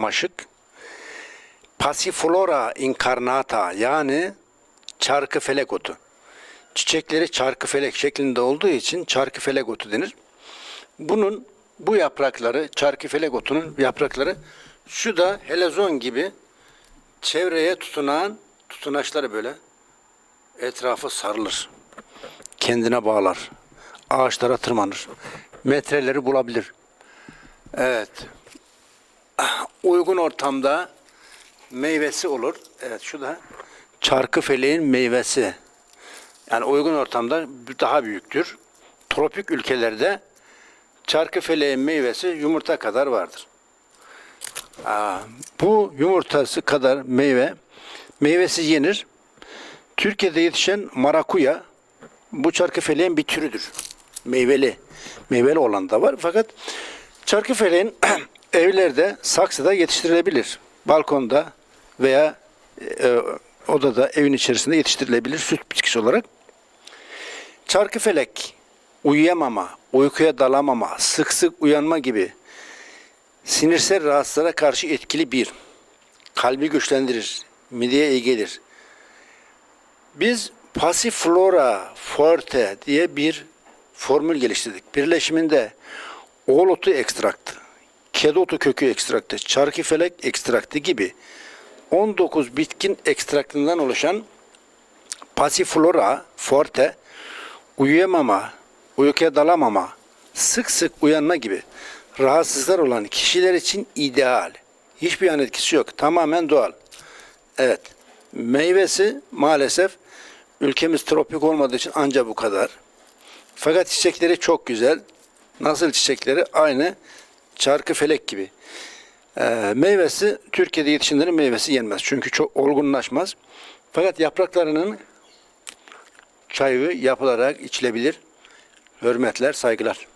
maşık. Passiflora incarnata yani çarkı felek otu. Çiçekleri çarkı felek şeklinde olduğu için çarkı felek otu denir. Bunun bu yaprakları, çarkı felek otunun yaprakları şu da helezon gibi çevreye tutunan tutunaçları böyle etrafı sarılır. Kendine bağlar. Ağaçlara tırmanır. Metreleri bulabilir. Evet. Uygun ortamda meyvesi olur. Evet şu da çarkı feleğin meyvesi. Yani uygun ortamda daha büyüktür. Tropik ülkelerde çarkı feleğin meyvesi yumurta kadar vardır. Aa, bu yumurtası kadar meyve, meyvesi yenir. Türkiye'de yetişen marakuya bu çarkı feleğin bir türüdür. Meyveli. Meyveli olan da var. Fakat çarkı feleğin evlerde, saksıda yetiştirilebilir. Balkonda veya e, odada, evin içerisinde yetiştirilebilir süt bitkisi olarak. Çarkı felek, uyuyamama, uykuya dalamama, sık sık uyanma gibi sinirsel rahatsızlara karşı etkili bir. Kalbi güçlendirir, mideye iyi gelir. Biz Passiflora forte diye bir formül geliştirdik. Birleşiminde oğul otu ekstraktı, kedi otu kökü ekstraktı, çarkıfelek ekstraktı gibi 19 bitkin ekstraktından oluşan Passiflora forte uyuyamama, uykuya dalamama, sık sık uyanma gibi rahatsızlar olan kişiler için ideal. Hiçbir yan etkisi yok. Tamamen doğal. Evet. Meyvesi maalesef ülkemiz tropik olmadığı için anca bu kadar. Fakat çiçekleri çok güzel. Nasıl çiçekleri? Aynı çarkı felek gibi. Ee, meyvesi Türkiye'de yetişenlerin meyvesi yenmez. Çünkü çok olgunlaşmaz. Fakat yapraklarının çayı yapılarak içilebilir. Hürmetler, saygılar.